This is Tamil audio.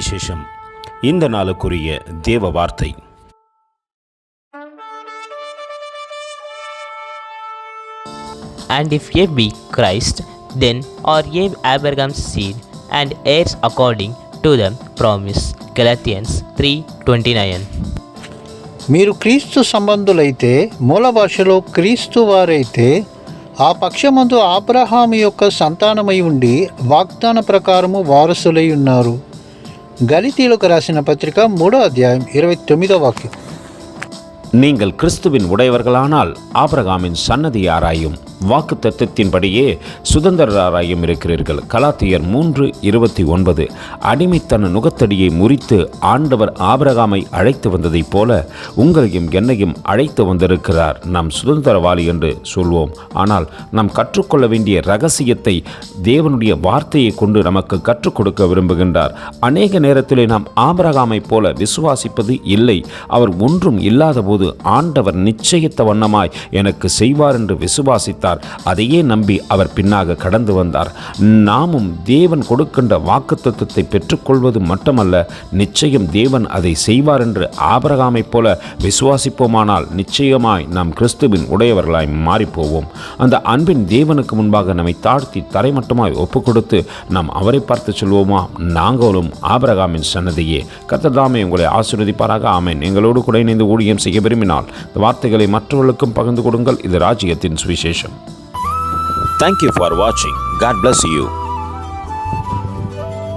சுவிசேஷம் இந்த நாளுக்குரிய தேவ வார்த்தை And if ye be Christ, then are ye Abraham's seed, and heirs according to the promise. Galatians 3:29. మీరు క్రీస్తు సంబంధులైతే మూల భాషలో క్రీస్తు వారైతే ఆ పక్షమందు ఆబ్రహాము యొక్క సంతానమై ఉండి వాగ్దాన ప్రకారము వారసులై ఉన్నారు గలితీలకు రాసిన పత్రిక మూడో అధ్యాయం ఇరవై తొమ్మిదో వాక్యం. நீங்கள் கிறிஸ்துவின் உடையவர்களானால் ஆபிரகாமின் சன்னதியாராயும் வாக்கு தத்துவத்தின்படியே சுதந்திரராயும் இருக்கிறீர்கள். கலாத்தியர் மூன்று இருபத்தி ஒன்பது. அடிமைத்தன நுகத்தடியை முறித்து ஆண்டவர் ஆபிரகாமை அழைத்து வந்ததைப் போல உங்களையும் என்னையும் அழைத்து வந்திருக்கிறார். நாம் சுதந்திரவாளி என்று சொல்வோம். ஆனால் நாம் கற்றுக்கொள்ள வேண்டிய ரகசியத்தை தேவனுடைய வார்த்தையை கொண்டு நமக்கு கற்றுக் கொடுக்க விரும்புகின்றார். அநேக நேரத்திலே நாம் ஆபிரகாமைப் போல விசுவாசிப்பது இல்லை. அவர் ஒன்றும் இல்லாத போது ஆண்டவர் நிச்சயித்த வண்ணமாய் எனக்கு செய்வார் என்று விசுவாசித்தார். அதையே நம்பி அவர் பின்னாக கடந்து வந்தார். நாமும் தேவன் கொடுக்கின்ற வாக்குத்தத்தை பெற்றுக்கொள்வது மட்டுமல்ல நிச்சயம் தேவன் அதை செய்வார் என்று ஆபரகாமைப் போல விசுவாசிப்போமானால் நிச்சயமாய் நாம் கிறிஸ்துவின் உடையவர்களாய் மாறிப்போவோம். அந்த அன்பின் தேவனுக்கு முன்பாக நம்மை தாழ்த்தி தரைமட்டமாய் ஒப்பு கொடுத்து நாம் அவரை பார்த்து சொல்வோமா? நாங்களும் ஆபரகாமின் சன்னதியே கத்ததாமே உங்களை ஆசீர்வதிப்பாராக. ஆமேன். எங்களோடு கூட இணைந்து ஊழியம் செய்ய விரும்பினால் இந்த வார்த்தைகளை மற்றவர்களுக்கும் பகிர்ந்து கொடுங்கள். இது ராஜ்யத்தின் சுவிசேஷம். தேங்க்யூ ஃபார் வாட்சிங் காட் பிளஸ் யூ